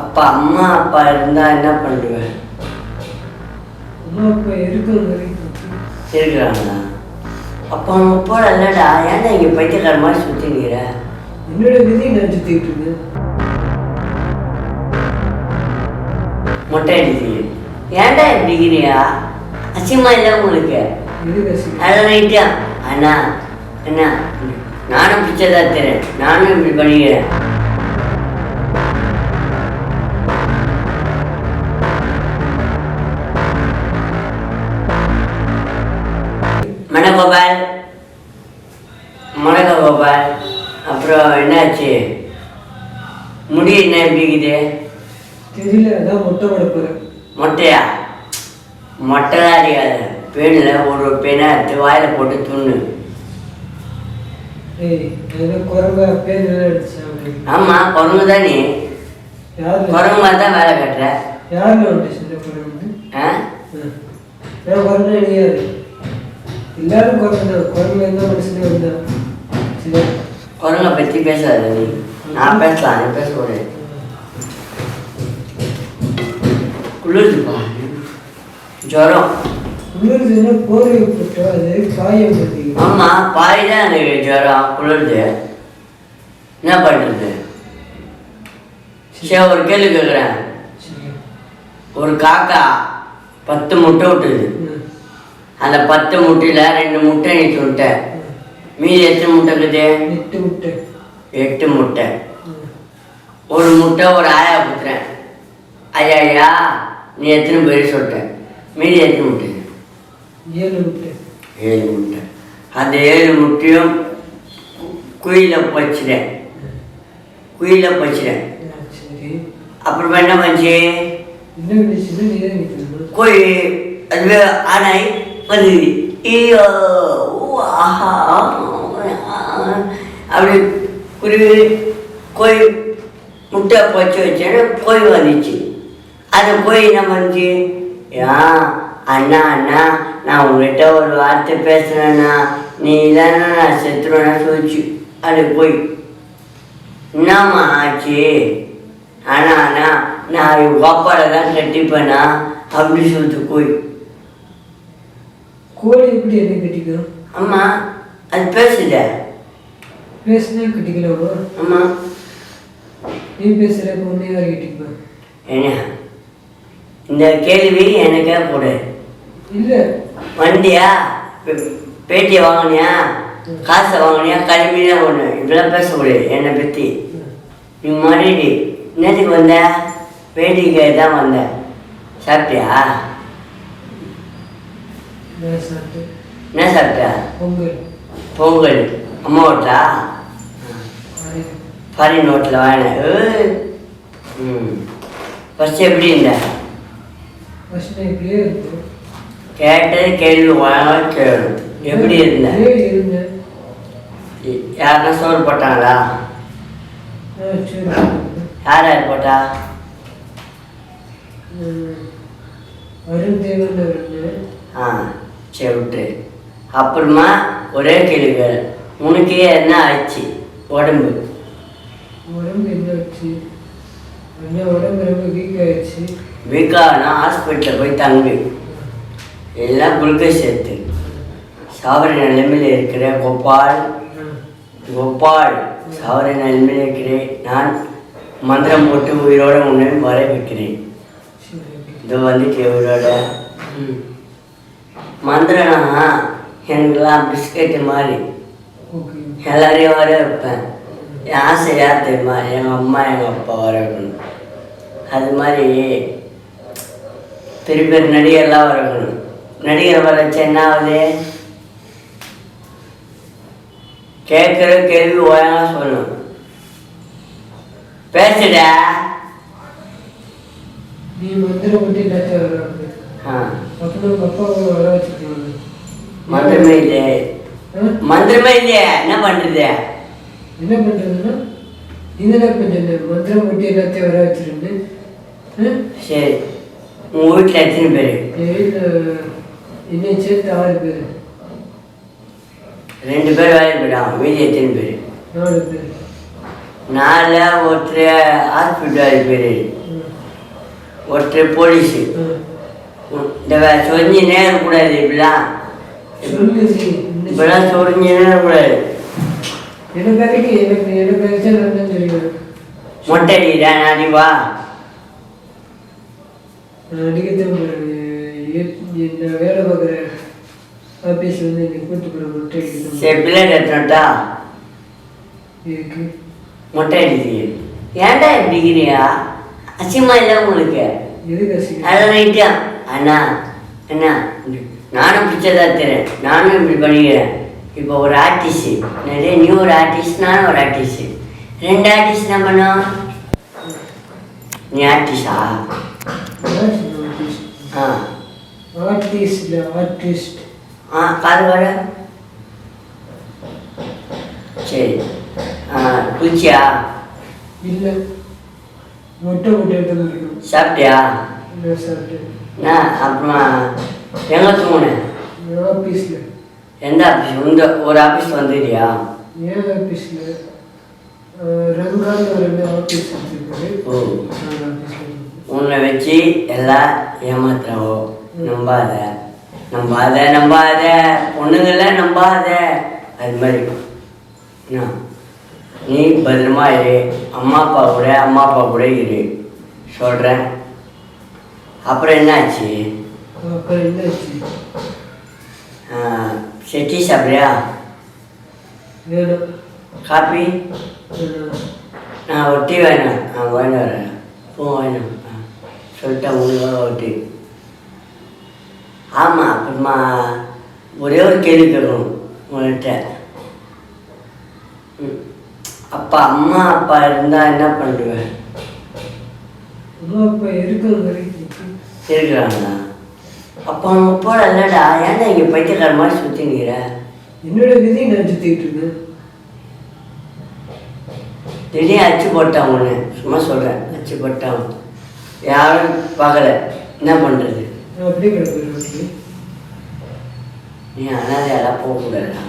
அப்பா அம்மா அப்பா இருந்தா என்ன பண்ணுவேன் அம்மா அப்பா இருக்காங்க இருக்கிறாங்களா? அப்போ அவங்க போடலடா ஏன்டா இங்கே பைத்தியக்கார மாதிரி சுற்றினுக்கிற என்னோட விதி நான் சுத்திட்டு இருக்கேன் மொட்டை அடிக்கிறீங்க ஏன்டா இப்படிங்கிறியா அசியமா இல்லை உங்களுக்கு? அது ரைட்டா? அண்ணா அண்ணா நானும் பிச்சை தான் தரேன் நானும் இப்படி பண்ணிக்கிறேன். மணகோபால் மணகோபால் அப்புறம் என்னாச்சு? முடி என்ன எப்படி இருக்குது? தெரியல அதான் மொட்டை போட போறேன் மொட்டையா? மொட்டைலாம் அடிக்காது. பேனில் ஒரு பேனை எடுத்து வாயில் போட்டு துண்ணு. ஆமாம் குரங்கு தான் நீ. யார் குரங்கு மாதிரி தான் வேலை கட்டுற. குரங்கு? ஆ? எல்லாரும் குரங்கு குரங்கு எந்த மனுஷனே வந்தா சரி குரங்கை பற்றி பேசாத நீ. நான் பேசலாம் நீ பேசக்கூடாது குளிருதுப்பா. ஜுரம். என்ன போர்வை போட்டோ அது காயம் பார்த்தீங்க ஆமாம் பாய் தான் எனக்கு ஜுரம் குளிருது. என்ன பண்ணுறது சரி ஒரு கேள்வி கேட்குறேன் ஒரு காக்கா பத்து முட்டை விட்டுது. அந்த பத்து முட்டையில் ரெண்டு முட்டை நீ சுட்ட மீதி எத்தனை முட்டை இருக்குது? எட்டு முட்டை. எட்டு முட்டை. ஒரு முட்டை ஒரு ஆயா குத்துறேன் ஐயா ஐயா நீ எத்தனை பேர் சொல்லிட்ட மீதி எத்தனை முட்டை? ஏழு முட்டை. ஏழு முட்டை. அந்த ஏழு முட்டையும் குயில பச்சிட்டேன் குயில பச்சிட்டேன் அப்புறமா என்ன பண்ணுச்சு தான் நிற்கணும். கோழி அது ஐயோ ஆஹா அப்படி குருவி கோழி முட்டை பொச்சு வச்சேன்னா கோய் வந்துச்சு. அந்த கோய் என்ன பண்ணுச்சு? ஏன் அண்ணா அண்ணா நான் உங்கள்கிட்ட ஒரு வார்த்தை பேசுனேண்ணா நீ இல்லைன்னா நான் செத்துருவேன்னா சொல்லிச்சு அது போய். என்னம்மா ஆச்சு? அண்ணா அண்ணா நான் கோப்பாடை தான் கட்டிப்பேண்ணா அப்படி சொல்லிட்டு போய். கோழி எப்படி என்ன கட்டிக்கிறோம் அம்மா அது பேசுத பேசுனா கட்டிக்கலாமா அம்மா. நீ பேசுற பொண்ணு யார் கட்டிப்பா? என்ன? இந்த கேள்வி எனக்கே போடு. இல்ல. வண்டியா? பேட்டியை வாங்கினியா? காசை வாங்கினியா? கல்வியா ஒன்று இப்படிலாம் பேசக்கூடாது என்னை பற்றி நீ மறுபடி என்னத்துக்கு வந்த? வேடிக்கை தான் வந்த. சாப்பிட்டியா? என்ன சாப்பிட்டா பொங்கல். பொங்கல். அம்மா ஓட்டா. ஃபாரின் நோட்டில் வாங்கினேன் ம். ஃபஸ்ட்டு எப்படி இருந்த? ஃபர்ஸ்ட் நான் இப்படியே இருந்தேன் கேட்டது கேள்வி வாங்க கேளு. எப்படி இருந்த? யாருன்னா சோறு போட்டாங்களா? யார் யார் போட்டா? ம். அருண் தேவன் ஆ. சரி அப்புறமா ஒரே கேள்வி கேளு உனக்கே என்ன ஆச்சு? உடம்பு. உடம்பு என்ன ஆச்சு? உடம்பு ரொம்ப வீக் ஆயிடுச்சு. வீக்கானா ஹாஸ்பிட்டலில் போய் தங்கு. எல்லாம் குளுக்கோஸ் சேர்த்து. சாவர நிலைமையில் இருக்கிற கோபால். கோபால் சாவர நிலைமையில் இருக்கிறேன். நான் மந்திரம் போட்டு உயிரோட உன்னை வர வைக்கிறேன். இது வந்துட்டு உயிரோட ம். மந்திரம்னா எனக்குலாம் பிஸ்கெட்டு மாதிரி. எல்லாரையும் வர வைப்பேன். என் ஆசை யார் தெரியுமா எங்கள் அம்மா எங்கள் அப்பா வர வைக்கணும். அது மாதிரி பெரிய பெரிய நடிகர்லாம் வர வைக்கணும். நடிகர் வர வச்சா என்ன ஆகுது? கேட்குற கேள்வி ஓயாம சொல்லணும். பேசுடா. நீ மந்திரம். ஆ. உங்க மந்திரமே இல்லையே. மந்திரமே இல்லையே. என்ன பண்ணுறது என்ன பண்றதுன்னா இதெல்லாம் கொஞ்சம் மந்திரம் போட்டு எல்லாத்தையும் வர வச்சிருந்தேன் சரி. உங்கள் வீட்டில் எத்தனை பேர்? என்னை சேர்த்து ஆறு பேர். ரெண்டு பேர் வேலைக்கு போயிட்டாங்க. மீதி எத்தனை பேர்? நாலு பேர். நாலு ஒருத்தர் ஹாஸ்பிட்டல் பேர் ம். ஒருத்தர் போலீஸு. ஆ. இந்த வே- சொரிஞ்சினே இருக்கக்கூடாது இப்படிலாம் இப்படிலாம் இருக்கக்கூடாது எனக்கு அதுக்கு எனக்கு எனக்கு நான் சொல்லுவேன் மொட்டை அடிடா நாடி வா. நான் போகிறேன் நான் வேலை பார்க்குற ஆஃபீஸ் வந்து என்னை கூட்டு போகிறேன் மொட்டை அடிக்கத்தான் சரி பிள்ளைங்க எடுத்துட்டா இருக்கு மொட்டை? அடிச்சு ஏன்டா அசிமா இல்லை உங்களுக்கு? எதுக்கு ரைட்டா? அண்ணா அண்ணா நானும் பிச்சை தான் தரேன் நானும் இப்படி பண்ணிக்கிறேன். இப்போ ஒரு ஆர்டிஸ்ட் நிறைய நீ ஒரு ஆர்டிஸ்ட் நானும் ஒரு ஆர்டிஸ்ட் ரெண்டு ஆர்டிஸ்ட் என்ன பண்ணோம்? நீ ஆர்டிஸ்டா ஆ? ஆர்டிஸ்ட் ஆர்டிஸ்ட் ஆ காது வர சரி. ஆ குளிச்சியா? இல்லை. மொட்டை மொட்டை சாப்பிட்டியா? இல்லை சாப்பிட்டேன். என்ன அப்புறமா எங்கே தூங்குனேன் ஆஃபீஸில் எந்த ஆஃபீஸ் இந்த ஒரு ஆஃபீஸ் வந்துட்டியா? ஏன் ஆஃபீஸில் ரங்கான்னு ஒரு ஆஃபீஸ் வச்சுருக்காரு ஓ. உன்னை வச்சு எல்லாம் ஏமாத்துறாவோ நம்பாத. நம்பாத நம்பாத. பொண்ணுங்கள நம்பாத. அது மாதிரி. நீ பத்திரமா இரு. அம்மா அப்பா கூட அம்மா அப்பா கூட இரு. சொல்கிறேன் அப்புறம் என்னாச்சு? அப்புறம் என்னாச்சு? ஆ, செட்டி சாப்பிட்றியா? காப்பி. நான் ஒட்டி வேணும் நான் வாங்கி வரேன். பூ வேணும் ஆ, சொல்லிட்டேன் உங்களுக்கு ஒட்டி ஆமாம் அப்புறமா ஒரே ஒரு கேள்வி கேட்கணும் உங்கள்கிட்ட. அப்பா அம்மா அப்பா இருந்தால் என்ன பண்ணுவேன் அம்மா அப்பா இருக்கிற இருக்கிறாங்களா அப்போ அவங்க போல இல்லடா ஏன்டா இங்கே பைத்தியக்கார மாதிரி சுற்றி நிற்கிற என்னோட விதி நான் சுற்றிட்டு இருக்கேன் திடீர்னு அச்சு போட்டான் ஒன்று சும்மா சொல்கிறேன் அச்சு போட்டான் யாரும் பார்க்கல. என்ன பண்ணுறது நீ அனாதையெல்லாம் போகக்கூடாதா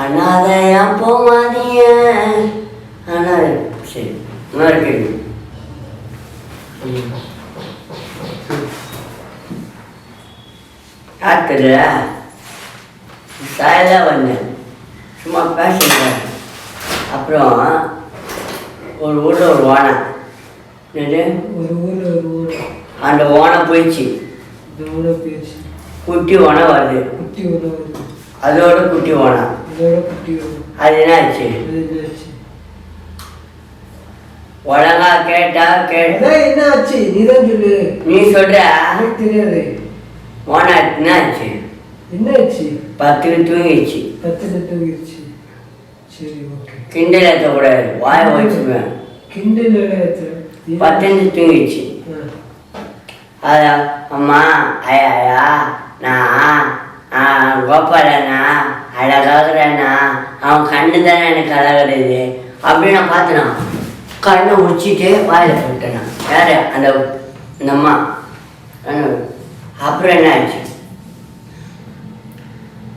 அனாதையா போகாதீங்க. அனாதை சரி இன்னொரு கேள்வி. தெரியல சாயலாக வந்தேன் சும்மா பேசுகிறேன் அப்புறம் ஒரு ஊரில் ஒரு ஓனை என்னது? ஒரு ஊரில் ஒரு ஊர் அந்த ஓனை போயிடுச்சு. இந்த ஊரை போயிடுச்சு. குட்டி ஓனை வருது. குட்டி ஒன்று வருது. அதோட குட்டி ஓனை இதோட குட்டி அது என்ன ஆச்சு ஒழுங்கா கேட்டா கேட்ட என்ன ஆச்சு நீ தான் சொல்லு. நீ சொல்ற? எனக்கு தெரியாது. ஓனா என்ன ஆச்சு என்ன ஆச்சு பத்துக்கு தூங்கிடுச்சு. பத்து தூங்கிடுச்சு. சரி ஓகே. கிண்டல் ஏற்றக்கூடாது வாய வச்சுக்குவேன் கிண்டல் பத்துன்னு தூங்கிடுச்சு. அதான் அம்மா ஐயா நான் கோபாலண்ணா அழகாகிறண்ணா அவன் கண்ணு தானே எனக்கு அழகிறது அப்படின்னு நான் பார்த்தேனா கண்ணை முடிச்சிட்டு வாயில் போட்டேன் நான். யார் அந்த இந்த அம்மா அப்புறம் என்ன ஆச்சு?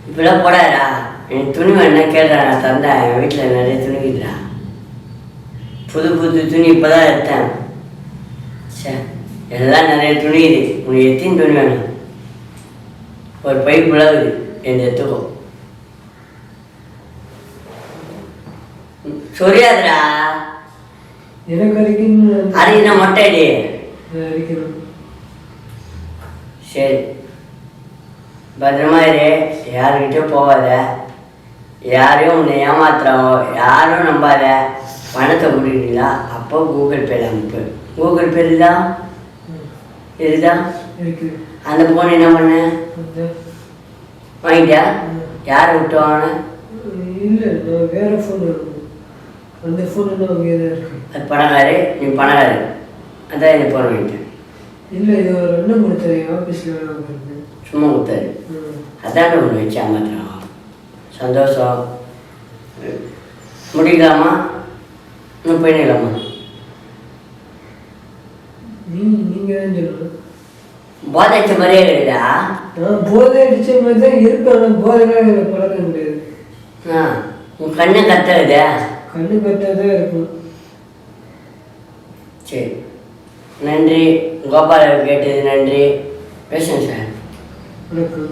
இப்படிலாம் போடாதா என் துணி வேணா கேட்குறேன் நான் தந்தேன். என் வீட்டில் நிறைய துணி இருக்குடா புது புது துணி இப்போ தான் எடுத்தேன். சே எல்லாம் நிறைய துணி இது உனக்கு எத்தனை துணி வேணும்? ஒரு பைப் விளவுது என் எடுத்துக்கோ. ம், சொரியாதுடா. என்ன மொட்டை அடி சரி. பத்திரமா இரு யாருக்கிட்டையும் போகாத. யாரையும் உன்னை ஏமாத்துறோம் யாரும் நம்பாத. பணத்தை கொடுக்குறீங்களா? அப்போ கூகுள் பேல அனுப்பு. கூகுள் பே ம், இருக்குதா இருக்கு. அந்த ஃபோன் என்ன பண்ண? அந்த. வாங்கிட்டியா? யாரை விட்டு வாங்கின? இல்லை வேற ஃபோன் அந்த ஃபோன் நான் அங்கே தான் இருக்கு. அது பணக்காரு நீ பணக்காரு. அதான் இந்த ஃபோன் வாங்கிட்டேன் இல்லை இது ஒரு அண்ணன் கொடுத்தாரு ஆஃபீஸில் சும்மா கொடுத்தாரு. அதான் ஒன்று வச்சு ஏமாத்துறோம் சந்தோஷம். முடிக்கலாமா? இன்னும் போயிடலாமா நீ நீங்கள் சொல்லணும். போதை அடிச்ச மாதிரியே கிடையாதா போதை அடிச்ச மாதிரி தான் போதைலாம் எனக்கு பழக்கம் கிடையாது ஆ உன் கண்ணு கத்துறது. தான் இருக்கும் சரி. நன்றி. கோபாலர் கேட்டது நன்றி. பேசுங்க சார். வணக்கம்.